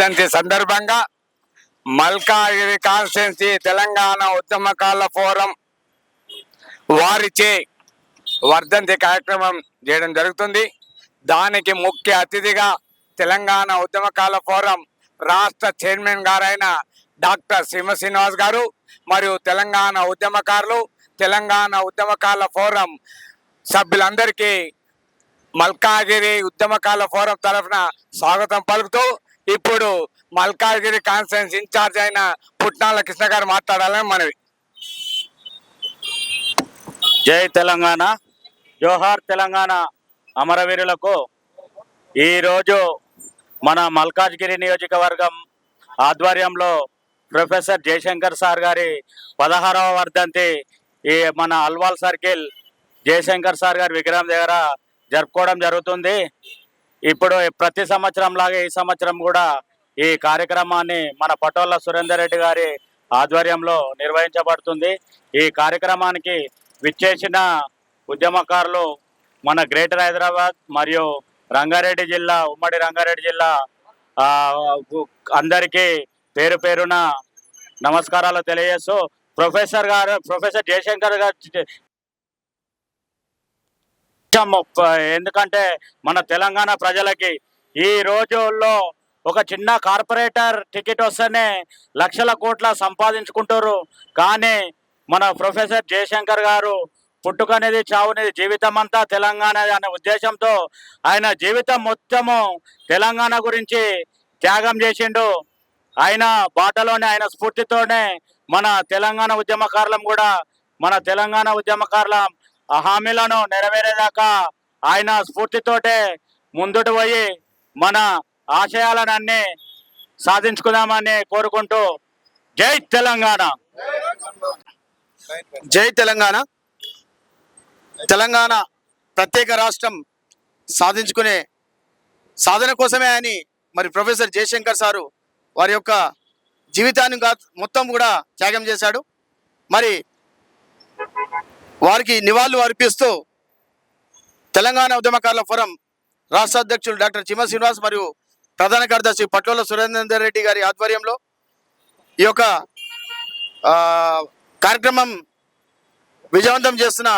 వర్ధంతి సందర్భంగా మల్కాగిరి కాన్స్టిట్యున్సీ తెలంగాణ ఉద్యమకాల ఫోరం వారిచే వర్ధంతి కార్యక్రమం చేయడం జరుగుతుంది. దానికి ముఖ్య అతిథిగా తెలంగాణ ఉద్యమకాల ఫోరం రాష్ట్ర చైర్మన్ గారైన డాక్టర్ సింహ శ్రీనివాస్ గారు మరియు తెలంగాణ ఉద్యమకారులు తెలంగాణ ఉద్యమకాల ఫోరం సభ్యులందరికీ మల్కాగిరి ఉద్యమకాల ఫోరం తరఫున స్వాగతం పలుకుతూ ఇప్పుడు మల్కాజ్గిరి కాన్ఫరెన్స్ ఇన్ఛార్జ్ అయిన పుట్నాల కృష్ణ గారు మాట్లాడాలని మనవి. జై తెలంగాణ. జోహార్ తెలంగాణ అమరవీరులకు ఈరోజు మన మల్కాజ్గిరి నియోజకవర్గం ఆధ్వర్యంలో ప్రొఫెసర్ జయశంకర్ సార్ గారి పదహారవ వర్ధంతి ఈ మన అల్వాల్ సర్కిల్ జయశంకర్ సార్ గారి విగ్రహం దగ్గర జరుపుకోవడం జరుగుతుంది. ఇప్పుడు ప్రతి సంవత్సరం లాగా ఈ సంవత్సరం కూడా ఈ కార్యక్రమాన్ని మన పటోళ్ళ సురేందర్ రెడ్డి గారి ఆధ్వర్యంలో నిర్వహించబడుతుంది. ఈ కార్యక్రమానికి విచ్చేసిన ఉద్యమకారులు మన గ్రేటర్ హైదరాబాద్ మరియు రంగారెడ్డి జిల్లా ఉమ్మడి రంగారెడ్డి జిల్లా అందరికీ పేరు పేరున నమస్కారాలు తెలియజేస్తూ ప్రొఫెసర్ గారు ప్రొఫెసర్ జయశంకర్ గారు ముఖ్యం ఎందుకంటే మన తెలంగాణ ప్రజలకి ఈ రోజుల్లో ఒక చిన్న కార్పొరేటర్ టికెట్ వస్తేనే లక్షల కోట్ల సంపాదించుకుంటారు. కానీ మన ప్రొఫెసర్ జయశంకర్ గారు పుట్టుకనేది చావునేది జీవితం అంతా తెలంగాణ అనే ఉద్దేశంతో ఆయన జీవితం మొత్తము తెలంగాణ గురించి త్యాగం చేసిండు. ఆయన బాటలోనే ఆయన స్ఫూర్తితోనే మన తెలంగాణ ఉద్యమకారులం కూడా మన తెలంగాణ ఉద్యమకారులం ఆ హామీలను నెరవేరేదాకా ఆయన స్ఫూర్తితోటే ముందుకు పోయి మన ఆశయాలనన్నీ సాధించుకుందామని కోరుకుంటూ జై తెలంగాణ. జై తెలంగాణ. తెలంగాణ ప్రత్యేక రాష్ట్రం సాధించుకునే సాధన కోసమే అని మరి ప్రొఫెసర్ జయశంకర్ సారు వారి యొక్క జీవితాన్ని మొత్తం కూడా త్యాగం చేశాడు. మరి వారికి నివాళులు అర్పిస్తూ తెలంగాణ ఉద్యమకారుల ఫోరం రాష్ట్ర అధ్యక్షులు డాక్టర్ చిమ శ్రీనివాస్ మరియు ప్రధాన కార్యదర్శి పట్లోల సురేందర్ రెడ్డి గారి ఆధ్వర్యంలో ఈ యొక్క కార్యక్రమం విజయవంతం చేస్తున్న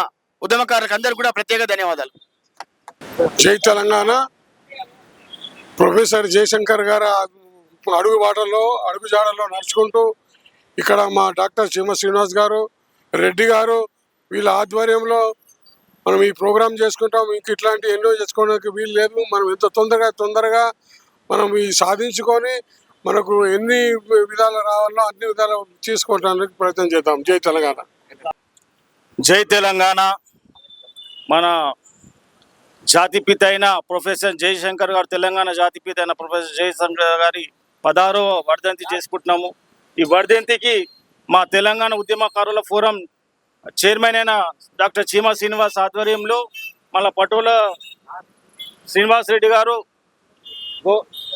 ఉద్యమకారులకు అందరికీ కూడా ప్రత్యేక ధన్యవాదాలు. జై తెలంగాణ. ప్రొఫెసర్ జయశంకర్ గారు అడుగు బాటలో అడుగు జాడల్లో నడుచుకుంటూ ఇక్కడ మా డాక్టర్ చీమ శ్రీనివాస్ గారు రెడ్డి గారు వీళ్ళ ఆధ్వర్యంలో మనం ఈ ప్రోగ్రాం చేసుకుంటాం. ఇంక ఇట్లాంటి ఎన్నో చేసుకోవడానికి వీలు లేదు. మనం ఎంత తొందరగా తొందరగా మనం ఈ సాధించుకొని మనకు ఎన్ని విధాలు రావాలో అన్ని విధాలు చేసుకోవడానికి ప్రయత్నం చేద్దాం. జై తెలంగాణ. జై తెలంగాణ. మన జాతిపిత అయిన ప్రొఫెసర్ జయశంకర్ గారు తెలంగాణ జాతిపిత అయిన ప్రొఫెసర్ జయశంకర్ గారి పదహారో వర్ధంతి చేసుకుంటున్నాము. ఈ వర్ధంతికి మా తెలంగాణ ఉద్యమకారుల ఫోరం చైర్మన్ అయిన డాక్టర్ చీమా శ్రీనివాస్ ఆధ్వర్యంలో మళ్ళా పటోల శ్రీనివాస్ రెడ్డి గారు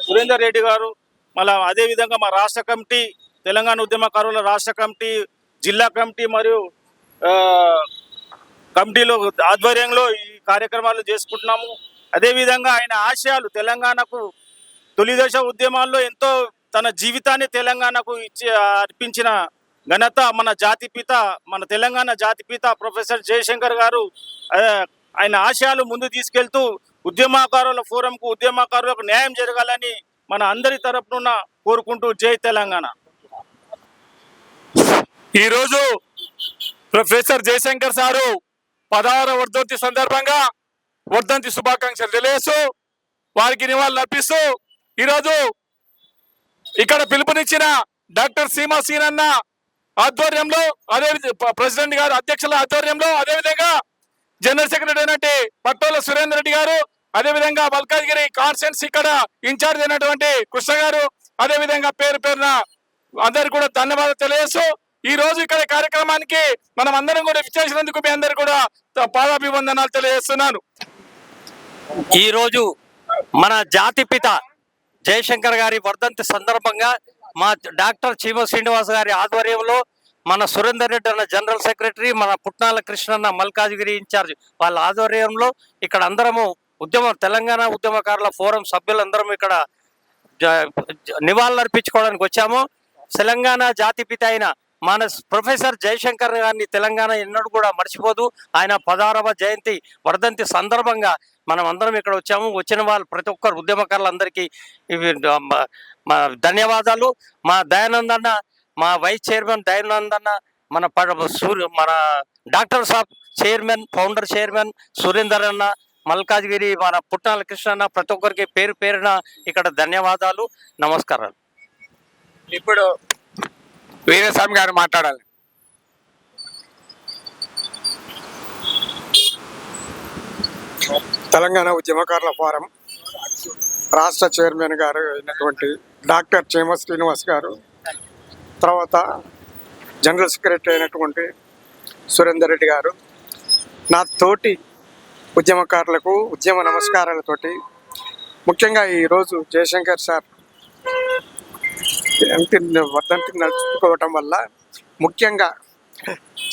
సురేందర్ రెడ్డి గారు మళ్ళీ అదేవిధంగా మా రాష్ట్ర కమిటీ తెలంగాణ ఉద్యమకారుల రాష్ట్ర కమిటీ జిల్లా కమిటీ మరియు కమిటీలో ఆధ్వర్యంలో ఈ కార్యక్రమాలు చేసుకుంటున్నాము. అదేవిధంగా ఆయన ఆశయాలు తెలంగాణకు తొలిదశ ఉద్యమాల్లో ఎంతో తన జీవితాన్ని తెలంగాణకు ఇచ్చి అర్పించిన ఘనత మన జాతిపిత మన తెలంగాణ జాతిపిత ప్రొఫెసర్ జయశంకర్ గారు ఆయన ఆశయాలు ముందు తీసుకెళ్తూ ఉద్యమకారుల ఫోరంకు ఉద్యమకారులకు న్యాయం జరగాలని మన అందరి తరపున కోరుకుంటూ జై తెలంగాణ. ఈరోజు ప్రొఫెసర్ జయశంకర్ సారు పదహార వర్ధంతి సందర్భంగా వర్ధంతి శుభాకాంక్షలు తెలియజేస్తూ వారికి నివాళులు అర్పిస్తూ ఈరోజు ఇక్కడ పిలుపునిచ్చిన డాక్టర్ సీమా సీనన్న ఆధ్వర్యంలో అదే ప్రెసిడెంట్ గారు అధ్యక్షుల ఆధ్వర్యంలో అదేవిధంగా జనరల్ సెక్రటరీ అయినటువంటి పట్టోల సురేందర్ రెడ్డి గారు అదేవిధంగా మల్కాజ్గిరి కాన్స్టెన్స్ ఇక్కడ ఇన్ఛార్జ్ అయినటువంటి కృష్ణ గారు అదేవిధంగా పేరు పేరున అందరు కూడా ధన్యవాదాలు తెలియజేస్తూ ఈ రోజు ఇక్కడ కార్యక్రమానికి మనం అందరం కూడా విచ్చేసినందుకు మీ అందరు కూడా పాదాభివందనాలు తెలియజేస్తున్నాను. ఈరోజు మన జాతిపిత జయశంకర్ గారి వర్ధంతి సందర్భంగా మా డాక్టర్ చీమ శ్రీనివాస్ గారి ఆధ్వర్యంలో మన సురేందర్ రెడ్డి అన్న జనరల్ సెక్రటరీ మన పుట్నాల కృష్ణ అన్న మల్కాజ్గిరి ఇన్ఛార్జ్ వాళ్ళ ఆధ్వర్యంలో ఇక్కడ అందరము ఉద్యమ తెలంగాణ ఉద్యమకారుల ఫోరం సభ్యులందరం ఇక్కడ జ- జ- నివాళులర్పించుకోవడానికి వచ్చాము. తెలంగాణ జాతిపిత అయిన మన ప్రొఫెసర్ జయశంకర్ గారిని తెలంగాణ ఎన్నడూ కూడా మర్చిపోదు. ఆయన పదహారవ జయంతి వర్ధంతి సందర్భంగా మనం అందరం ఇక్కడ వచ్చాము. వచ్చిన వాళ్ళు ప్రతి ఒక్కరు ఉద్యమకారులందరికీ మా- ధన్యవాదాలు. మా దయానంద్ అన్న మా వైస్ చైర్మన్ దయానంద్ అన్న మన ప- సూర్య మన డాక్టర్ సాబ్ చైర్మన్ ఫౌండర్ చైర్మన్ సురేందర్ అన్న మల్కాజ్గిరి మన పుట్టాల కృష్ణ అన్న ప్రతి ఒక్కరికి పేరు పేరున ఇక్కడ ధన్యవాదాలు. నమస్కారాలు. ఇప్పుడు వీరస్వామి గారు మాట్లాడాలి. తెలంగాణ ఉద్యమకారుల ఫోరం రాష్ట్ర చైర్మన్ గారు అయినటువంటి డాక్టర్ చేమ శ్రీనివాస్ గారు తర్వాత జనరల్ సెక్రటరీ అయినటువంటి సురేందర్ రెడ్డి గారు. నా తోటి ఉద్యమకారులకు ఉద్యమ నమస్కారాలతోటి ముఖ్యంగా ఈరోజు జయశంకర్ సార్ జయంతి వర్ధంతి నడుచుకోవటం వల్ల ముఖ్యంగా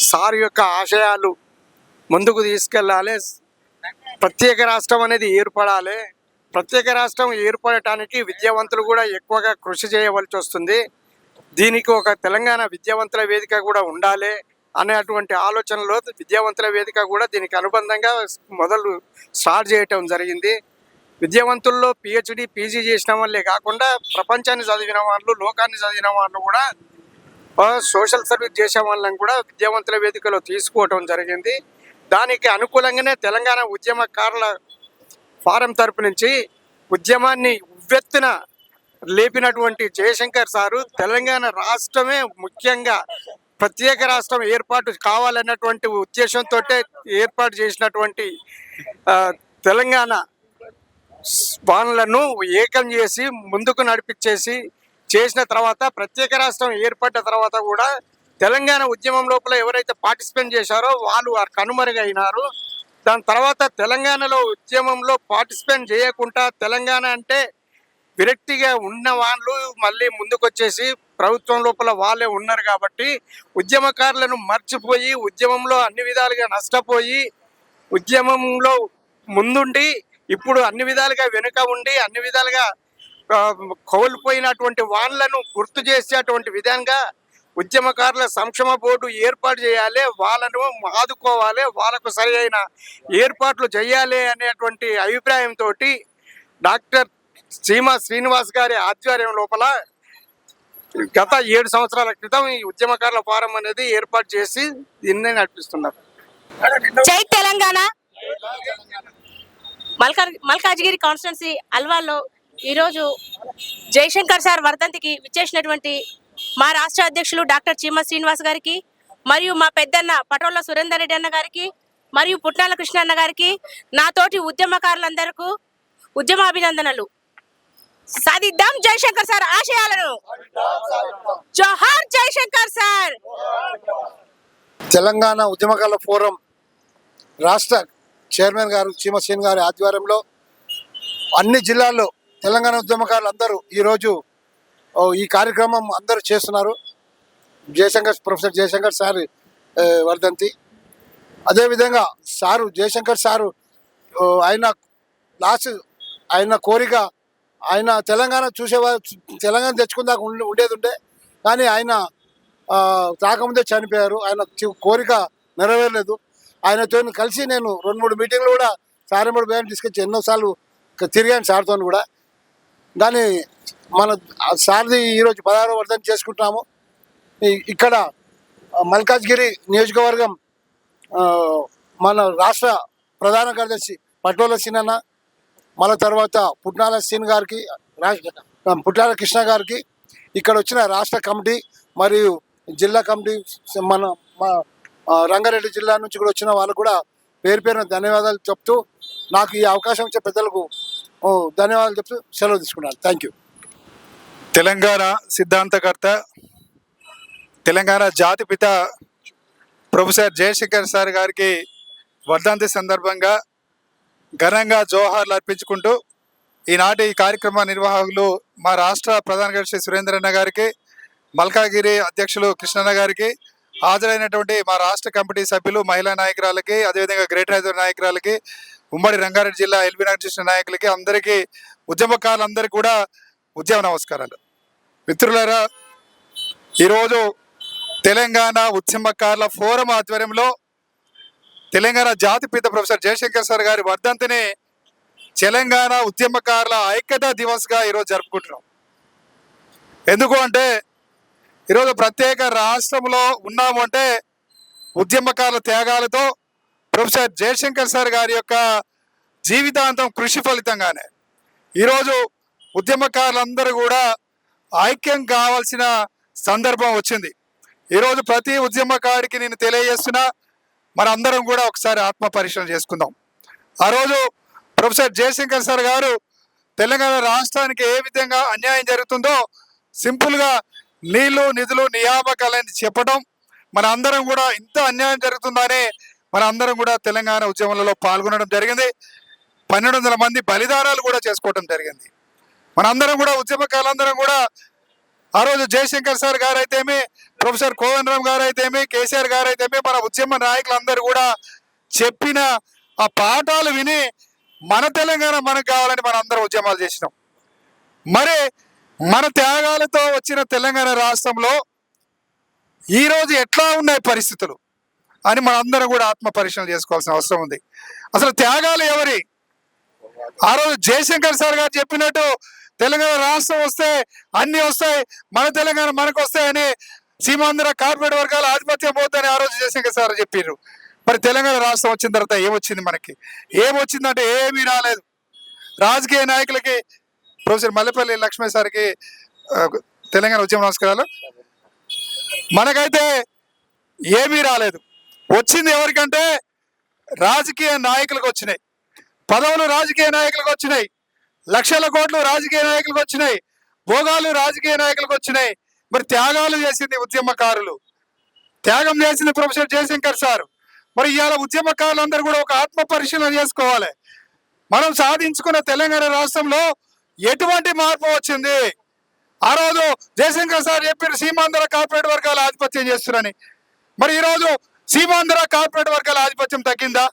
సార్ యొక్క ఆశయాలు ముందుకు తీసుకెళ్ళాలి. ప్రత్యేక రాష్ట్రం అనేది ఏర్పడాలి. ప్రత్యేక రాష్ట్రం ఏర్పడటానికి విద్యావంతులు కూడా ఎక్కువగా కృషి చేయవలసి వస్తుంది. దీనికి ఒక తెలంగాణ విద్యావంతుల వేదిక కూడా ఉండాలి అనేటువంటి ఆలోచనలో విద్యావంతుల వేదిక కూడా దీనికి అనుబంధంగా మొదలు స్టార్ట్ చేయటం జరిగింది. విద్యావంతుల్లో పిహెచ్డి పీజీ చేసిన వాళ్ళే కాకుండా ప్రపంచాన్ని చదివిన వాళ్ళు లోకాన్ని చదివిన వాళ్ళు కూడా సోషల్ సర్వీస్ చేసే వాళ్ళని కూడా విద్యావంతుల వేదికలో తీసుకోవటం జరిగింది. దానికి అనుకూలంగానే తెలంగాణ ఉద్యమకారుల ఫారం తరపు నుంచి ఉద్యమాన్ని ఉవ్వెత్తున లేపినటువంటి జయశంకర్ సారు తెలంగాణ రాష్ట్రమే ముఖ్యంగా ప్రత్యేక రాష్ట్రం ఏర్పాటు కావాలన్నటువంటి ఉద్దేశంతో ఏర్పాటు చేసినటువంటి తెలంగాణ వాళ్ళను ఏకం చేసి ముందుకు నడిపించేసి చేసిన తర్వాత ప్రత్యేక రాష్ట్రం ఏర్పడ్డ తర్వాత కూడా తెలంగాణ ఉద్యమం లోపల ఎవరైతే పార్టిసిపేట్ చేశారో వాళ్ళు వారు కనుమరుగైనారు. దాని తర్వాత తెలంగాణలో ఉద్యమంలో పార్టిసిపేట్ చేయకుండా తెలంగాణ అంటే విరక్తిగా ఉన్న వాళ్ళు మళ్ళీ ముందుకొచ్చేసి ప్రభుత్వం లోపల వాళ్ళే ఉన్నారు కాబట్టి ఉద్యమకారులను మర్చిపోయి ఉద్యమంలో అన్ని విధాలుగా నష్టపోయి ఉద్యమంలో ముందుండి ఇప్పుడు అన్ని విధాలుగా వెనుక ఉండి అన్ని విధాలుగా కోల్పోయినటువంటి వాళ్ళను గుర్తు చేసేటువంటి విధంగా ఉద్యమకారుల సంక్షేమ బోర్డు ఏర్పాటు చేయాలి వాళ్ళను ఆదుకోవాలి వాళ్ళకు సరి అయిన ఏర్పాట్లు చేయాలి అనేటువంటి అభిప్రాయంతో డాక్టర్ సీమా శ్రీనివాస్ గారి ఆధ్వర్యం లోపల గత ఏడు సంవత్సరాల క్రితం ఈ ఉద్యమకారుల ఫారం అనేది ఏర్పాటు చేసి దీన్ని నడిపిస్తున్నారు. జై తెలంగాణ. మల్కా మల్కాజ్గిరి కాన్స్టిట్యున్సీ అల్వాల్లో ఈరోజు జయశంకర్ సార్ వర్ధంతికి విచ్చేసినటువంటి మా రాష్ట్ర అధ్యక్షులు డాక్టర్ చీమ శ్రీనివాస్ గారికి మరియు మా పెద్దన్న పటోళ్ళ సురేందర్ రెడ్డి అన్న గారికి మరియు పుట్నాల కృష్ణ అన్న గారికి నాతోటి ఉద్యమకారులందరకు ఉద్యమాభినందనలు. సాధిద్దాం జయశంకర్ సార్ ఆశయాలను. జోహార్ జయశంకర్ సార్. తెలంగాణ ఉద్యమకారుల ఫోరం రాష్ట్ర చైర్మన్ గారు చీమసేన్ గారి ఆధ్వర్యంలో అన్ని జిల్లాల్లో తెలంగాణ ఉద్యమకారులు అందరూ ఈరోజు ఈ కార్యక్రమం అందరూ చేస్తున్నారు. జయశంకర్ ప్రొఫెసర్ జయశంకర్ సార్ వర్ధంతి. అదేవిధంగా సారు జయశంకర్ సారు ఆయన లాస్ట్ ఆయన కోరిక ఆయన తెలంగాణ చూసేవారు తెలంగాణ తెచ్చుకుందాక ఉండేది ఉండే. కానీ ఆయన రాకముందే చనిపోయారు. ఆయన కోరిక నెరవేరలేదు. ఆయనతో కలిసి నేను రెండు మూడు మీటింగ్లు కూడా సారంబడి బయాన్ని తీసుకొచ్చి ఎన్నోసార్లు తిరిగాను సార్తో కూడా. దాని మన ఆ సార్ది ఈరోజు పదహారో వర్ధం చేసుకుంటున్నాము. ఇక్కడ మల్కాజ్గిరి నియోజకవర్గం మన రాష్ట్ర ప్రధాన కార్యదర్శి పటోల సినన్న మళ్ళీ తర్వాత పుట్నాల సీన్ గారికి పుట్నాల కృష్ణ గారికి ఇక్కడ వచ్చిన రాష్ట్ర కమిటీ మరియు జిల్లా కమిటీ మన మా రంగారెడ్డి జిల్లా నుంచి కూడా వచ్చిన వాళ్ళకు కూడా పేరు పేరున ధన్యవాదాలు చెప్తూ నాకు ఈ అవకాశం ఇచ్చే పెద్దలకు ధన్యవాదాలు చెప్తూ సెలవు తీసుకున్నాను. థ్యాంక్ యూ తెలంగాణ సిద్ధాంతకర్త తెలంగాణ జాతిపిత ప్రొఫెసర్ జయశంకర్ సార్ గారికి వర్ధంతి సందర్భంగా ఘనంగా జోహార్లు అర్పించుకుంటూ ఈనాటి ఈ కార్యక్రమ నిర్వాహకులు మా రాష్ట్ర ప్రధాన కార్యదర్శి సురేంద్రన్న గారికి మల్కాగిరి అధ్యక్షులు కృష్ణన్న గారికి హాజరైనటువంటి మా రాష్ట్ర కమిటీ సభ్యులు మహిళా నాయకురాలకి అదేవిధంగా గ్రేటర్ హైదరాబాద్ నాయకురాలకి ఉమ్మడి రంగారెడ్డి జిల్లా ఎల్బీ నగర్ నాయకులకి అందరికీ ఉద్యమకారులందరికీ కూడా ఉద్యమ నమస్కారాలు. మిత్రులరా ఈరోజు తెలంగాణ ఉద్యమకారుల ఫోరం ఆధ్వర్యంలో తెలంగాణ జాతిపిత ప్రొఫెసర్ జయశంకర్ సార్ గారి వర్ధంతిని తెలంగాణ ఉద్యమకారుల ఐక్యతా దివస్గా ఈరోజు జరుపుకుంటున్నాం. ఎందుకు అంటే ఈరోజు ప్రత్యేక రాష్ట్రంలో ఉన్నాము అంటే ఉద్యమకారుల త్యాగాలతో ప్రొఫెసర్ జయశంకర్ సార్ గారి యొక్క జీవితాంతం కృషి ఫలితంగానే. ఈరోజు ఉద్యమకారులందరూ కూడా ఐక్యం కావాల్సిన సందర్భం వచ్చింది. ఈరోజు ప్రతి ఉద్యమకారికి నేను తెలియజేస్తున్నా మనందరం కూడా ఒకసారి ఆత్మ పరిశీలన చేసుకుందాం. ఆ రోజు ప్రొఫెసర్ జయశంకర్ సార్ గారు తెలంగాణ రాష్ట్రానికి ఏ విధంగా అన్యాయం జరుగుతుందో సింపుల్గా నీళ్ళు నిధులు నియామకాలని చెప్పడం మన అందరం కూడా ఇంత అన్యాయం జరుగుతుందని మన అందరం కూడా తెలంగాణ ఉద్యమంలో పాల్గొనడం జరిగింది. పన్నెండు వందల మంది బలిదానాలు కూడా చేసుకోవడం జరిగింది. మనందరం కూడా ఉద్యమకాలందరం కూడా ఆ రోజు జయశంకర్ సార్ గారు అయితేమి ప్రొఫెసర్ కోవన్ గారు అయితేమి కేసీఆర్ గారు అయితేమి మన ఉద్యమ నాయకులందరూ కూడా చెప్పిన ఆ పాఠాలు విని మన తెలంగాణ మనకు కావాలని మనం అందరం ఉద్యమాలు చేసినాం. మరి మన త్యాగాలతో వచ్చిన తెలంగాణ రాష్ట్రంలో ఈ రోజు ఎట్లా ఉన్నాయి పరిస్థితులు అని మనందరం కూడా ఆత్మ పరిశీలన చేసుకోవాల్సిన అవసరం ఉంది. అసలు త్యాగాలు ఎవరి? ఆ రోజు జయశంకర్ సార్ గారు చెప్పినట్టు తెలంగాణ రాష్ట్రం వస్తే అన్ని వస్తాయి మన తెలంగాణ మనకు వస్తాయని సీమాంధ్ర కార్పొరేట్ వర్గాల ఆధిపత్యం పోతుందని ఆ రోజు జయశంకర్ సార్ చెప్పారు మరి తెలంగాణ రాష్ట్రం వచ్చిన తర్వాత ఏమొచ్చింది మనకి? ఏమొచ్చిందంటే ఏమీ రాలేదు. రాజకీయ నాయకులకి ప్రొఫెసర్ మల్లెపల్లి లక్ష్మణ్ సార్కి తెలంగాణ ఉద్యమ నమస్కారాలు. మనకైతే ఏమీ రాలేదు. వచ్చింది ఎవరికంటే రాజకీయ నాయకులకు వచ్చినాయి. పదవులు రాజకీయ నాయకులకు వచ్చినాయి. లక్షల కోట్లు రాజకీయ నాయకులకు వచ్చినాయి. భోగాలు రాజకీయ నాయకులకు వచ్చినాయి. మరి త్యాగాలు చేసింది ఉద్యమకారులు. త్యాగం చేసింది ప్రొఫెసర్ జయశంకర్ సార్. మరి ఇవాళ ఉద్యమకారులందరూ కూడా ఒక ఆత్మ పరిశీలన చేసుకోవాలి. మనం సాధించుకున్న తెలంగాణ రాష్ట్రంలో ఎటువంటి మార్పు వచ్చింది? ఆ రోజు జయశంకర్ సార్ చెప్పారు సీమాంధ్ర కార్పొరేట్ వర్గాల ఆధిపత్యం చేస్తున్నారని. మరి ఈరోజు సీమాంధ్ర కార్పొరేట్ వర్గాల ఆధిపత్యం తగ్గిందా?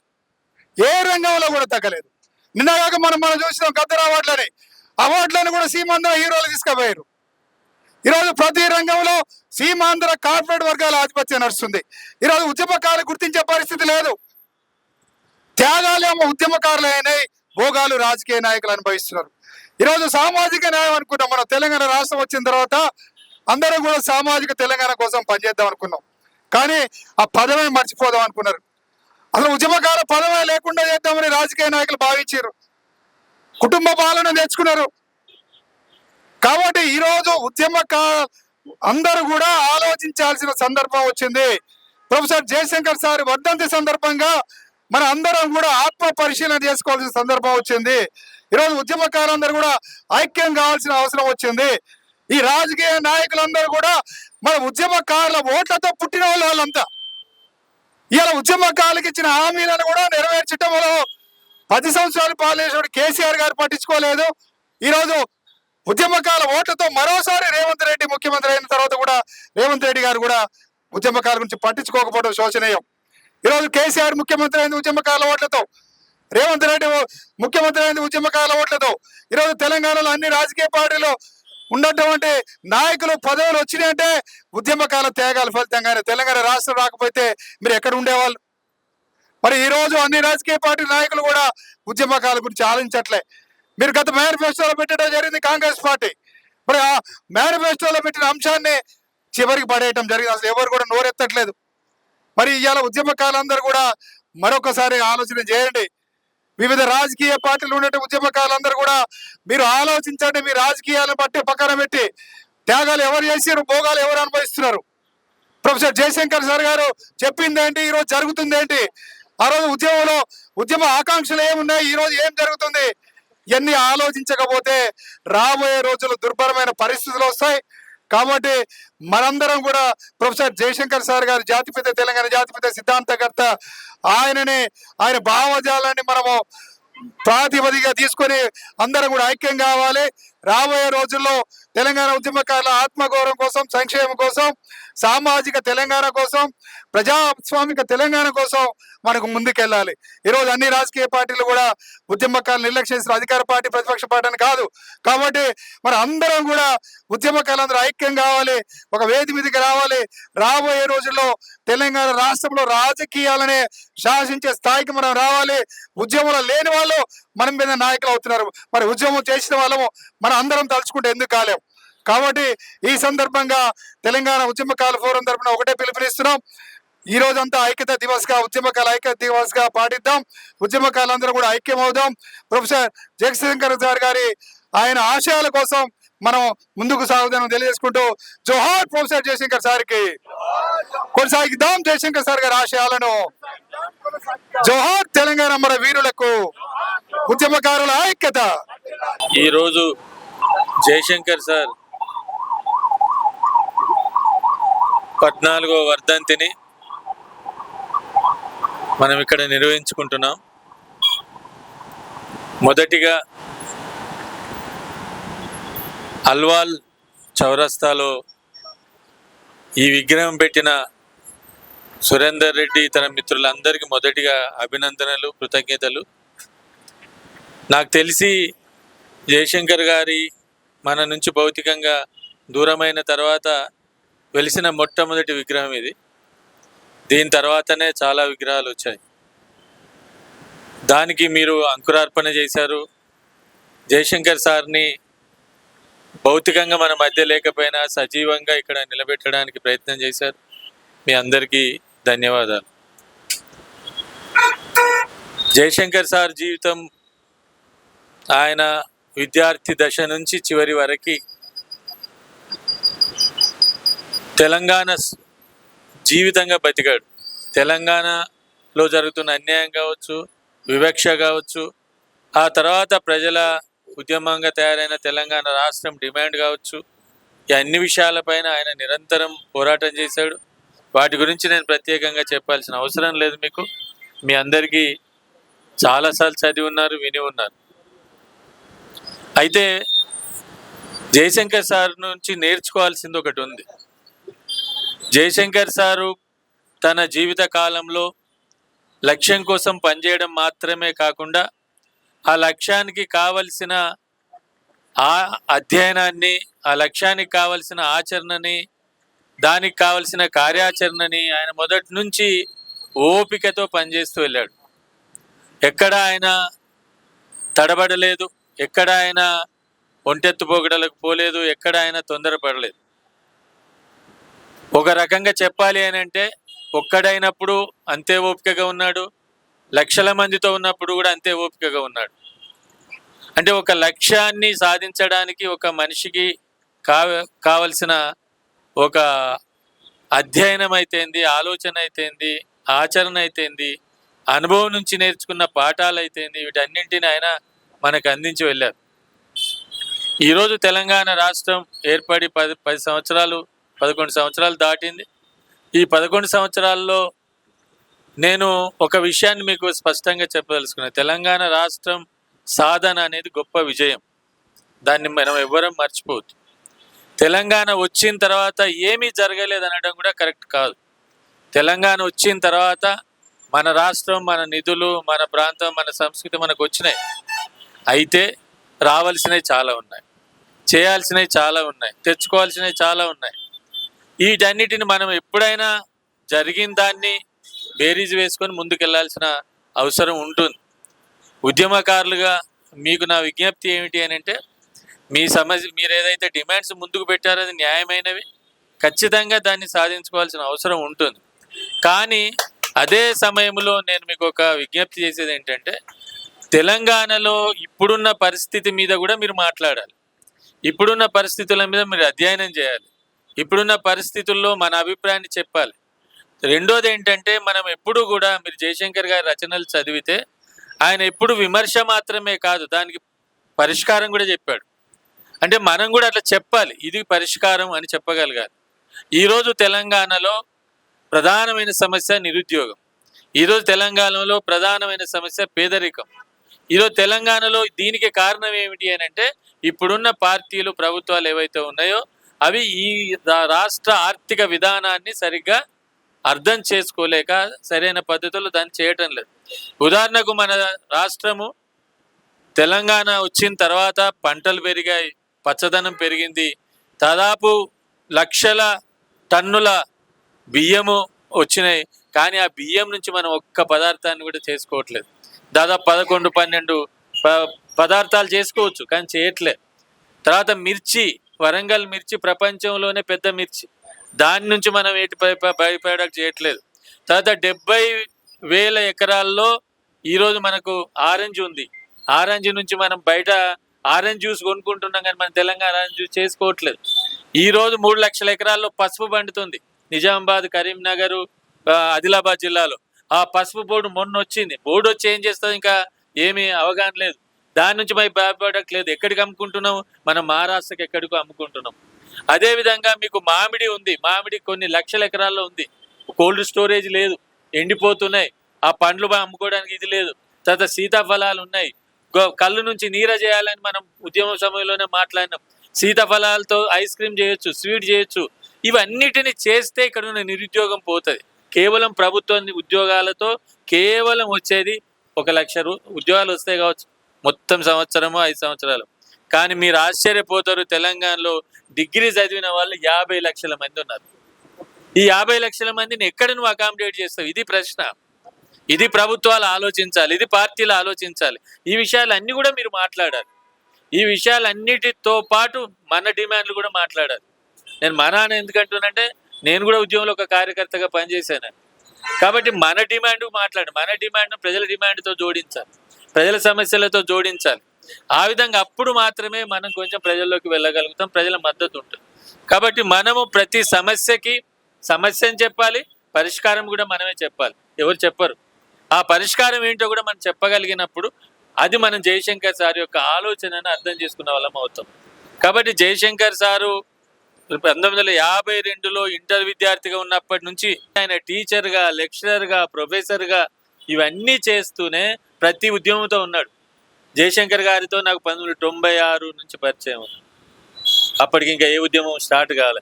ఏ రంగంలో కూడా తగ్గలేదు. నిన్నగాక మనం మనం చూసినాం గద్దర్ అవార్డులని. అవార్డులను కూడా సీమాంధ్ర హీరోలు తీసుకుపోయారు. ఈరోజు ప్రతి రంగంలో సీమాంధ్ర కార్పొరేట్ వర్గాల ఆధిపత్యం నడుస్తుంది. ఈరోజు ఉద్యమకారులు గుర్తించే పరిస్థితి లేదు. త్యాగాలేమో ఉద్యమకారులు అయినాయి భోగాలు రాజకీయ నాయకులు అనుభవిస్తున్నారు. ఈరోజు సామాజిక న్యాయం అనుకుంటాం. మనం తెలంగాణ రాష్ట్రం వచ్చిన తర్వాత అందరూ కూడా సామాజిక తెలంగాణ కోసం పనిచేద్దాం అనుకున్నాం. కానీ ఆ పదమే మర్చిపోదాం అనుకున్నారు. అసలు ఉద్యమకార పదమే లేకుండా చేద్దామని రాజకీయ నాయకులు భావించారు. కుటుంబ పాలన తెచ్చుకున్నారు కాబట్టి ఈరోజు ఉద్యమకార అందరూ కూడా ఆలోచించాల్సిన సందర్భం వచ్చింది. ప్రొఫెసర్ జయశంకర్ సార్ వర్ధంతి సందర్భంగా మన అందరం కూడా ఆత్మ పరిశీలన చేసుకోవాల్సిన సందర్భం వచ్చింది. ఈరోజు ఉద్యమకారులందరూ కూడా ఐక్యం కావాల్సిన అవసరం వచ్చింది. ఈ రాజకీయ నాయకులందరూ కూడా మన ఉద్యమకారుల ఓట్లతో పుట్టిన వాళ్ళు వాళ్ళంతా ఇలా ఉద్యమకారులకు ఇచ్చిన హామీలను కూడా నెరవేర్చడంలో పది సంవత్సరాలు పాలేశ్వరుడు కేసీఆర్ గారు పట్టించుకోలేదు. ఈరోజు ఉద్యమకాల ఓట్లతో మరోసారి రేవంత్ రెడ్డి ముఖ్యమంత్రి అయిన తర్వాత కూడా రేవంత్ రెడ్డి గారు కూడా ఉద్యమకాల గురించి పట్టించుకోకపోవడం శోచనీయం. ఈరోజు కేసీఆర్ ముఖ్యమంత్రి అయింది ఉద్యమకాల ఓట్లతో రేవంత్ రెడ్డి ముఖ్యమంత్రి అయింది ఉద్యమకాల ఓట్లతో ఈరోజు తెలంగాణలో అన్ని రాజకీయ పార్టీలు ఉన్నటువంటి నాయకులు పదవులు వచ్చినాయంటే ఉద్యమకాల త్యాగాల ఫలితంగానే తెలంగాణ రాష్ట్రం రాకపోతే మీరు ఎక్కడ ఉండేవాళ్ళు? మరి ఈ రోజు అన్ని రాజకీయ పార్టీ నాయకులు కూడా ఉద్యమకాల గురించి ఆలోచించట్లే. మీరు గత మేనిఫెస్టోలో పెట్టడం జరిగింది కాంగ్రెస్ పార్టీ. మరి ఆ మేనిఫెస్టోలో పెట్టిన అంశాన్ని చివరికి పడేయటం జరిగింది. అసలు ఎవరు కూడా నోరెత్తట్లేదు. మరి ఇవాళ ఉద్యమకాలందరూ కూడా మరొకసారి ఆలోచన చేయండి. వివిధ రాజకీయ పార్టీలు ఉండే ఉద్యమకాలందరూ కూడా మీరు ఆలోచించండి మీ రాజకీయాలను బట్టి పక్కన పెట్టి త్యాగాలు ఎవరు చేశారు భోగాలు ఎవరు అనుభవిస్తున్నారు? ప్రొఫెసర్ జయశంకర్ సార్ గారు చెప్పింది ఏంటి ఈరోజు జరుగుతుంది ఏంటి ఆ రోజు ఉద్యమంలో ఉద్యమ ఆకాంక్షలు ఏమున్నాయి ఈ రోజు ఏం జరుగుతుంది? ఇవన్నీ ఆలోచించకపోతే రాబోయే రోజులు దుర్భరమైన పరిస్థితులు వస్తాయి. కాబట్టి మనందరం కూడా ప్రొఫెసర్ జయశంకర్ సార్ గారు జాతిపిత తెలంగాణ జాతిపిత సిద్ధాంతకర్త ఆయనని ఆయన భావజాలాన్ని మనము ప్రాతిపదిగా తీసుకొని అందరం కూడా ఐక్యం కావాలి. రాబోయే రోజుల్లో తెలంగాణ ఉద్యమకారుల ఆత్మగౌరవం కోసం సంక్షేమం కోసం సామాజిక తెలంగాణ కోసం ప్రజాస్వామిక తెలంగాణ కోసం మనకు ముందుకెళ్ళాలి. ఈరోజు అన్ని రాజకీయ పార్టీలు కూడా ఉద్యమకారులు నిర్లక్ష్యం చేసిన అధికార పార్టీ ప్రతిపక్ష పార్టీ అని కాదు. కాబట్టి మన అందరం కూడా ఉద్యమకారులందరూ ఐక్యం కావాలి ఒక వేది మీదకి రావాలి. రాబోయే రోజుల్లో తెలంగాణ రాష్ట్రంలో రాజకీయాలనే శాసించే స్థాయికి మనం రావాలి. ఉద్యమంలో లేని వాళ్ళు మనం మీద నాయకులు అవుతున్నారు. మరి ఉద్యమం చేసిన వాళ్ళము మనం అందరం తలుచుకుంటే ఎందుకు కాలేం? కాబట్టి ఈ సందర్భంగా తెలంగాణ ఉద్యమకాల ఫోరం తరపున ఒకటే పిలుపునిస్తున్నాం. ఈ రోజంతా ఐక్యత దివస్గా ఉద్యమకాల ఐక్యత దివస్గా పాటిద్దాం ఉద్యమకాలందరూ కూడా ఐక్యం అవుదాం ప్రొఫెసర్ జగశంకర్ సార్ గారి ఆయన ఆశయాల కోసం మనం ముందుకు సాగుదాం తెలియజేసుకుంటూ జోహార్ ప్రొఫెసర్ జయశంకర్ సార్కి కొనసాగిద్దాం. జయశంకర్ సార్ గారి ఆశయాలను జోహార్ తెలంగాణ మన వీరులకు ఉద్యమకారుల ఐక్యత. ఈరోజు జయశంకర్ సార్ పద్నాలుగో వర్ధంతిని మనం ఇక్కడ నిర్వహించుకుంటున్నాం. మొదటిగా అల్వాల్ చౌరస్తాలో ఈ విగ్రహం పెట్టిన సురేందర్ రెడ్డి తన మిత్రులందరికీ మొదటిగా అభినందనలు కృతజ్ఞతలు. నాకు తెలిసి జయశంకర్ గారి మన నుంచి భౌతికంగా దూరమైన తర్వాత వెలిసిన మొట్టమొదటి విగ్రహం ఇది. దీని తర్వాతనే చాలా విగ్రహాలు వచ్చాయి. దానికి మీరు అంకురార్పణ చేశారు. జయశంకర్ సార్ని భౌతికంగా మన మధ్య లేకపోయినా సజీవంగా ఇక్కడ నిలబెట్టడానికి ప్రయత్నం చేశారు. మీ అందరికీ ధన్యవాదాలు. జయశంకర్ సార్ జీవితం ఆయన విద్యార్థి దశ నుంచి చివరి వరకు తెలంగాణ జీవితంగా బతికాడు. తెలంగాణలో జరుగుతున్న అన్యాయం కావచ్చు వివక్ష కావచ్చు ఆ తర్వాత ప్రజల ఉద్యమంగా తయారైన తెలంగాణ రాష్ట్రం డిమాండ్ కావచ్చు ఈ అన్ని విషయాలపైన ఆయన నిరంతరం పోరాటం చేశాడు. వాటి గురించి నేను ప్రత్యేకంగా చెప్పాల్సిన అవసరం లేదు మీకు. మీ అందరికీ చాలాసార్లు చదివి ఉన్నారు విని ఉన్నారు. అయితే జయశంకర్ సార్ నుంచి నేర్చుకోవాల్సింది ఒకటి ఉంది. జయశంకర్ సారు తన జీవిత కాలంలో లక్ష్యం కోసం పనిచేయడం మాత్రమే కాకుండా ఆ లక్ష్యానికి కావలసిన ఆ అధ్యయనాన్ని ఆ లక్ష్యానికి కావలసిన ఆచరణని దానికి కావలసిన కార్యాచరణని ఆయన మొదటి నుంచి ఓపికతో పనిచేస్తూ వెళ్ళాడు. ఎక్కడ ఆయన తడబడలేదు ఎక్కడ ఆయన ఒంటెత్తు పోగడలకు పోలేదు ఎక్కడ ఆయన తొందరపడలేదు. ఒక రకంగా చెప్పాలి అని అంటే ఒక్కడైనప్పుడు అంతే ఓపికగా ఉన్నాడు. లక్షల మందితో ఉన్నప్పుడు కూడా అంతే ఓపికగా ఉన్నాడు. అంటే ఒక లక్ష్యాన్ని సాధించడానికి ఒక మనిషికి కావ కావలసిన ఒక అధ్యయనం అయితేంది ఆలోచన అయితేంది ఆచరణ అయితేంది అనుభవం నుంచి నేర్చుకున్న పాఠాలు అయితేంది వీటన్నింటిని ఆయన మనకు అందించి వెళ్ళారు. ఈరోజు తెలంగాణ రాష్ట్రం ఏర్పడి పది పది సంవత్సరాలు పదకొండు సంవత్సరాలు దాటింది. ఈ పదకొండు సంవత్సరాల్లో నేను ఒక విషయాన్ని మీకు స్పష్టంగా చెప్పదలుచుకున్నాను తెలంగాణ రాష్ట్రం సాధన అనేది గొప్ప విజయం. దాన్ని మనం ఎవ్వరం మర్చిపోవద్దు. తెలంగాణ వచ్చిన తర్వాత ఏమీ జరగలేదు అనడం కూడా కరెక్ట్ కాదు. తెలంగాణ వచ్చిన తర్వాత మన రాష్ట్రం మన నిధులు మన ప్రాంతం మన సంస్కృతి మనకు వచ్చినాయి. అయితే రావాల్సినవి చాలా ఉన్నాయి. చేయాల్సినవి చాలా ఉన్నాయి. తెచ్చుకోవాల్సినవి చాలా ఉన్నాయి. వీటన్నిటిని మనం ఎప్పుడైనా జరిగిన దాన్ని బేరీజ్ వేసుకొని ముందుకెళ్ళాల్సిన అవసరం ఉంటుంది. ఉద్యమకారులుగా మీకు నా విజ్ఞప్తి ఏమిటి అని అంటే మీ సమస్య మీరు ఏదైతే డిమాండ్స్ ముందుకు పెట్టారో అది న్యాయమైనవి. ఖచ్చితంగా దాన్ని సాధించుకోవాల్సిన అవసరం ఉంటుంది. కానీ అదే సమయంలో నేను మీకు ఒక విజ్ఞప్తి చేసేది ఏంటంటే తెలంగాణలో ఇప్పుడున్న పరిస్థితి మీద కూడా మీరు మాట్లాడాలి. ఇప్పుడున్న పరిస్థితుల మీద మీరు అధ్యయనం చేయాలి. ఇప్పుడున్న పరిస్థితుల్లో మన అభిప్రాయాన్ని చెప్పాలి. రెండోది ఏంటంటే మనం ఎప్పుడు కూడా మీరు జయశంకర్ గారి రచనలు చదివితే ఆయన ఎప్పుడు విమర్శ మాత్రమే కాదు దానికి పరిష్కారం కూడా చెప్పాడు. అంటే మనం కూడా అట్లా చెప్పాలి ఇది పరిష్కారం అని చెప్పగలగాలి. ఈరోజు తెలంగాణలో ప్రధానమైన సమస్య నిరుద్యోగం. ఈరోజు తెలంగాణలో ప్రధానమైన సమస్య పేదరికం. ఈరోజు తెలంగాణలో దీనికి కారణం ఏమిటి అని అంటే ఇప్పుడున్న పార్టీలు ప్రభుత్వాలు ఏవైతే ఉన్నాయో అవి ఈ రాష్ట్ర ఆర్థిక విధానాన్ని సరిగ్గా అర్థం చేసుకోలేక సరైన పద్ధతిలో దాన్ని చేయటం లేదు. ఉదాహరణకు మన రాష్ట్రము తెలంగాణ వచ్చిన తర్వాత పంటలు పెరిగాయి పచ్చదనం పెరిగింది. దాదాపు లక్షల టన్నుల బియ్యము వచ్చినాయి. కానీ ఆ బియ్యం నుంచి మనం ఒక్క పదార్థాన్ని కూడా చేసుకోవట్లేదు. దాదాపు పదకొండు పన్నెండు ప- పదార్థాలు చేసుకోవచ్చు కానీ చేయట్లే. తర్వాత మిర్చి వరంగల్ మిర్చి ప్రపంచంలోనే పెద్ద మిర్చి. దాని నుంచి మనం ఎటు బయటపడక చేయట్లేదు. తర్వాత డెబ్బై వేల ఎకరాల్లో ఈరోజు మనకు ఆరెంజ్ ఉంది. ఆరెంజ్ నుంచి మనం బయట ఆరెంజ్ జ్యూస్ కొనుక్కుంటున్నాం కానీ మన తెలంగాణ ఆరెంజ్ జ్యూస్ చేసుకోవట్లేదు. ఈరోజు మూడు లక్షల ఎకరాల్లో పసుపు పండుతుంది. నిజామాబాద్ కరీంనగర్ ఆదిలాబాద్ జిల్లాలో. ఆ పసుపు బోర్డు మొన్న వచ్చింది బోర్డు వచ్చి ఏం చేస్తుంది? ఇంకా ఏమీ అవగాహన లేదు. దాని నుంచి మరి ప్రోడక్ట్ లేదు. ఎక్కడికి అమ్ముకుంటున్నాం మనం మహారాష్ట్రకి ఎక్కడికో అమ్ముకుంటున్నాం. అదేవిధంగా మీకు మామిడి ఉంది. మామిడి కొన్ని లక్షల ఎకరాల్లో ఉంది. కోల్డ్ స్టోరేజ్ లేదు. ఎండిపోతున్నాయి. ఆ పండ్లు అమ్ముకోవడానికి ఇది లేదు. తర్వాత సీతాఫలాలు ఉన్నాయి. కళ్ళు నుంచి నీర చేయాలని మనం ఉద్యమం సమయంలోనే మాట్లాడినాం. సీతాఫలాలతో ఐస్ క్రీమ్ చేయొచ్చు స్వీట్ చేయొచ్చు. ఇవన్నిటిని చేస్తే ఇక్కడ ఉన్న నిరుద్యోగం పోతుంది. కేవలం ప్రభుత్వ ఉద్యోగాలతో కేవలం వచ్చేది ఒక లక్ష రూ ఉద్యోగాలు వస్తాయి కావచ్చు. మొత్తం సంవత్సరము ఐదు సంవత్సరాలు. కానీ మీరు ఆశ్చర్యపోతారు తెలంగాణలో డిగ్రీ చదివిన వాళ్ళు యాభై లక్షల మంది ఉన్నారు. ఈ యాభై లక్షల మందిని ఎక్కడ నువ్వు అకామిడేట్ చేస్తావు? ఇది ప్రశ్న. ఇది ప్రభుత్వాలు ఆలోచించాలి ఇది పార్టీలు ఆలోచించాలి. ఈ విషయాలు అన్నీ కూడా మీరు మాట్లాడాలి. ఈ విషయాలన్నిటితో పాటు మన డిమాండ్లు కూడా మాట్లాడాలి. నేను మన అని ఎందుకంటున్నానంటే నేను కూడా ఉద్యమంలో ఒక కార్యకర్తగా పనిచేశాను. కాబట్టి మన డిమాండ్ మాట్లాడు. మన డిమాండ్ ప్రజల డిమాండ్తో జోడించాలి. ప్రజల సమస్యలతో జోడించాలి. ఆ విధంగా అప్పుడు మాత్రమే మనం కొంచెం ప్రజల్లోకి వెళ్ళగలుగుతాం ప్రజల మద్దతు ఉంటుంది. కాబట్టి మనము ప్రతి సమస్యకి సమస్యని చెప్పాలి పరిష్కారం కూడా మనమే చెప్పాలి. ఎవరు చెప్పరు. ఆ పరిష్కారం ఏంటో కూడా మనం చెప్పగలిగినప్పుడు అది మనం జయశంకర్ సార్ యొక్క ఆలోచనను అర్థం చేసుకున్న వాళ్ళం అవుతాం. కాబట్టి జయశంకర్ సారు పంతొమ్మిది వందల యాభై రెండులో ఇంటర్ విద్యార్థిగా ఉన్నప్పటి నుంచి ఆయన టీచర్గా లెక్చరర్గా ప్రొఫెసర్గా ఇవన్నీ చేస్తూనే ప్రతి ఉద్యమంతో ఉన్నాడు. జయశంకర్ గారితో నాకు పంతొమ్మిది తొంభై ఆరు నుంచి పరిచయం ఉంది. అప్పటికి ఇంకా ఏ ఉద్యమం స్టార్ట్ కావాలి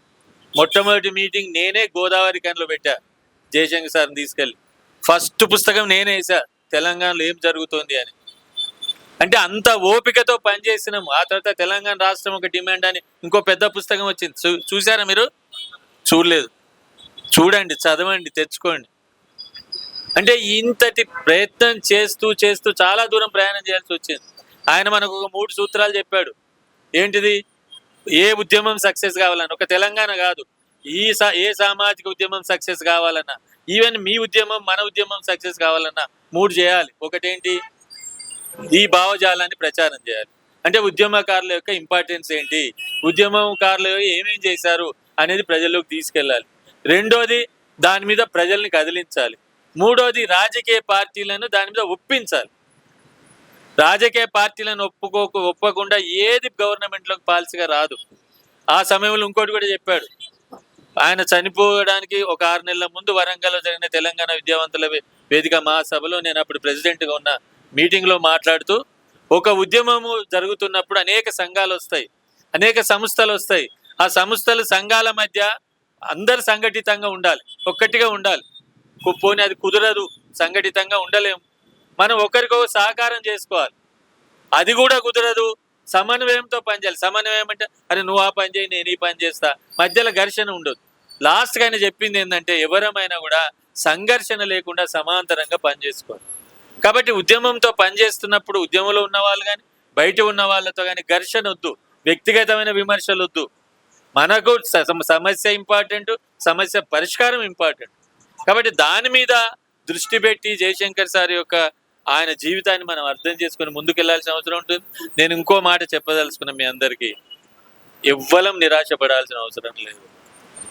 మొట్టమొదటి మీటింగ్ నేనే గోదావరి కన్లో పెట్టా జయశంకర్ సార్ని తీసుకెళ్ళి. ఫస్ట్ పుస్తకం నేనే వేసా తెలంగాణలో ఏం జరుగుతోంది అని. అంటే అంత ఓపికతో పనిచేసినాము ఆ తర్వాత తెలంగాణ రాష్ట్రం ఒక డిమాండ్ అని ఇంకో పెద్ద పుస్తకం వచ్చింది. చూ- చూసారా మీరు? చూడలేదు. చూడండి చదవండి తెచ్చుకోండి. అంటే ఇంతటి ప్రయత్నం చేస్తూ చేస్తూ చాలా దూరం ప్రయాణం చేయాల్సి వచ్చింది. ఆయన మనకు ఒక మూడు సూత్రాలు చెప్పాడు. ఏంటిది? ఏ ఉద్యమం సక్సెస్ కావాలన్నా ఒక తెలంగాణ కాదు. ఈ సా- ఏ సామాజిక ఉద్యమం సక్సెస్ కావాలన్నా ఈవెన్ మీ ఉద్యమం మన ఉద్యమం సక్సెస్ కావాలన్నా మూడు చేయాలి. ఒకటేంటి? ఈ భావజాలాన్ని ప్రచారం చేయాలి. అంటే ఉద్యమకారుల యొక్క ఇంపార్టెన్స్ ఏంటి? ఉద్యమకారులు ఏమేం చేశారు అనేది ప్రజల్లోకి తీసుకెళ్ళాలి. రెండోది దాని మీద ప్రజల్ని కదిలించాలి. మూడోది రాజకీయ పార్టీలను దాని మీద ఒప్పించాలి. రాజకీయ పార్టీలను ఒప్పుకోకు ఒప్పకుండా ఏది గవర్నమెంట్లోకి పాలసీగా రాదు. ఆ సమయంలో ఇంకోటి కూడా చెప్పాడు. ఆయన చనిపోవడానికి ఒక ఆరు నెలల ముందు వరంగల్లో జరిగిన తెలంగాణ విద్యావంతుల వేదిక మహాసభలో నేను అప్పుడు ప్రెసిడెంట్గా ఉన్న మీటింగ్లో మాట్లాడుతూ ఒక ఉద్యమము జరుగుతున్నప్పుడు అనేక సంఘాలు వస్తాయి అనేక సంస్థలు వస్తాయి. ఆ సంస్థలు సంఘాల మధ్య అందరు సంఘటితంగా ఉండాలి ఒక్కటిగా ఉండాలి. పోనీ అది కుదరదు సంఘటితంగా ఉండలేము. మనం ఒకరికొకరు సహకారం చేసుకోవాలి. అది కూడా కుదరదు సమన్వయంతో పనిచేయాలి సమన్వయం అంటే అరే నువ్వు ఆ పని చేయి నేను ఈ పని చేస్తా. మధ్యలో ఘర్షణ ఉండదు. లాస్ట్గా ఆయన చెప్పింది ఏంటంటే ఎవరమైనా కూడా సంఘర్షణ లేకుండా సమాంతరంగా పనిచేసుకోవాలి కాబట్టి ఉద్యమంతో పనిచేస్తున్నప్పుడు ఉద్యమంలో ఉన్న వాళ్ళు కానీ బయట ఉన్న వాళ్ళతో కానీ ఘర్షణ వద్దు. వ్యక్తిగతమైన విమర్శలు వద్దు. మనకు సమస్య ఇంపార్టెంట్ సమస్య పరిష్కారం ఇంపార్టెంట్ కాబట్టి దాని మీద దృష్టి పెట్టి జయశంకర్ సార్ యొక్క ఆయన జీవితాన్ని మనం అర్థం చేసుకుని ముందుకెళ్ళాల్సిన అవసరం ఉంటుంది. నేను ఇంకో మాట చెప్పదలుచుకున్నా మీ అందరికీ ఎవ్వలం నిరాశ పడాల్సిన అవసరం లేదు.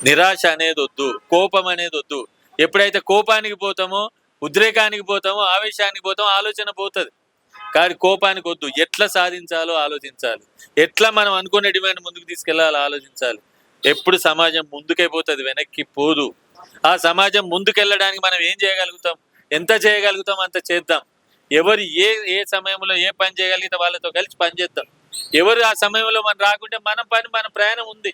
నిరాశ అనేది వద్దు కోపం అనేది వద్దు. ఎప్పుడైతే కోపానికి పోతామో ఉద్రేకానికి పోతామో ఆవేశానికి పోతామో ఆలోచన పోతుంది. కానీ కోపానికి వద్దు. ఎట్లా సాధించాలో ఆలోచించాలి. ఎట్లా మనం అనుకునే డిమాండ్ ముందుకు తీసుకెళ్ళాలో ఆలోచించాలి. ఎప్పుడు సమాజం ముందుకైపోతుంది వెనక్కి పోదు. ఆ సమాజం ముందుకెళ్ళడానికి మనం ఏం చేయగలుగుతాం? ఎంత చేయగలుగుతాం అంత చేద్దాం. ఎవరు ఏ ఏ సమయంలో ఏ పని చేయగలిగితే వాళ్ళతో కలిసి పని చేద్దాం. ఎవరు ఆ సమయంలో మనం రాకుంటే మన పని మన ప్రయాణం ఉంది.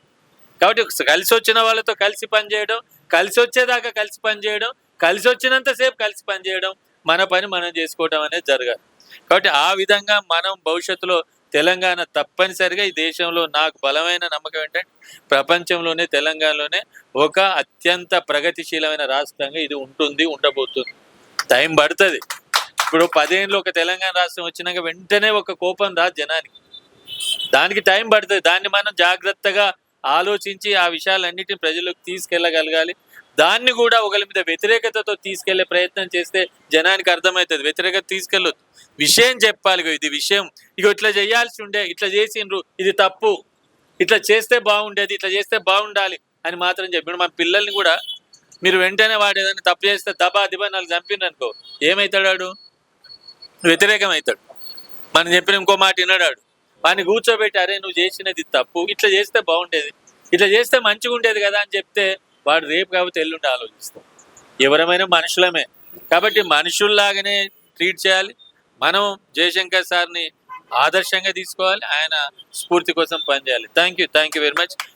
కాబట్టి కలిసి వచ్చిన వాళ్ళతో కలిసి పనిచేయడం కలిసి వచ్చేదాకా కలిసి పనిచేయడం కలిసి వచ్చినంతసేపు కలిసి పనిచేయడం మన పని మనం చేసుకోవడం అనేది జరగాలి. కాబట్టి ఆ విధంగా మనం భవిష్యత్తులో తెలంగాణ తప్పనిసరిగా ఈ దేశంలో నాకు బలమైన నమ్మకం ఏంటంటే ప్రపంచంలోనే తెలంగాణలోనే ఒక అత్యంత ప్రగతిశీలమైన రాష్ట్రంగా ఇది ఉంటుంది ఉండబోతుంది. టైం పడుతుంది. ఇప్పుడు పదేళ్ళు ఒక తెలంగాణ రాష్ట్రం వచ్చినాక వెంటనే ఒక కోపం రాదు జనానికి. దానికి టైం పడుతుంది. దాన్ని మనం జాగ్రత్తగా ఆలోచించి ఆ విషయాలన్నిటిని ప్రజలకు తీసుకెళ్ళగలగాలి. దాన్ని కూడా ఒకరి మీద వ్యతిరేకతతో తీసుకెళ్ళే ప్రయత్నం చేస్తే జనానికి అర్థమవుతుంది. వ్యతిరేకత తీసుకెళ్ళొద్దు. విషయం చెప్పాలి ఇది విషయం. ఇగో ఇట్లా చేయాల్సి ఉండే ఇట్లా చేసిండ్రు ఇది తప్పు. ఇట్లా చేస్తే బాగుండేది ఇట్లా చేస్తే బాగుండాలి అని మాత్రం చెప్పిండు మన పిల్లల్ని కూడా మీరు వెంటనే వాడు ఏదైనా తప్పు చేస్తే దబా దిబా నాలుగు చంపిండ్రు అనుకో ఏమవుతాడు వాడు? వ్యతిరేకం అవుతాడు మనం చెప్పిన ఇంకో మాట వినడాడు వాడిని కూర్చోబెట్టి అరే నువ్వు చేసినది తప్పు ఇట్లా చేస్తే బాగుండేది ఇట్లా చేస్తే మంచిగా ఉండేది కదా అని చెప్తే వాడు రేపు కాబట్టి ఎల్లుండి ఆలోచిస్తాం. ఎవరమైనా మనుషులమే. కాబట్టి మనుషుల్లాగానే ట్రీట్ చేయాలి. మనం జయశంకర్ సార్ని ఆదర్శంగా తీసుకోవాలి. ఆయన స్ఫూర్తి కోసం పనిచేయాలి. Thank you thank you very much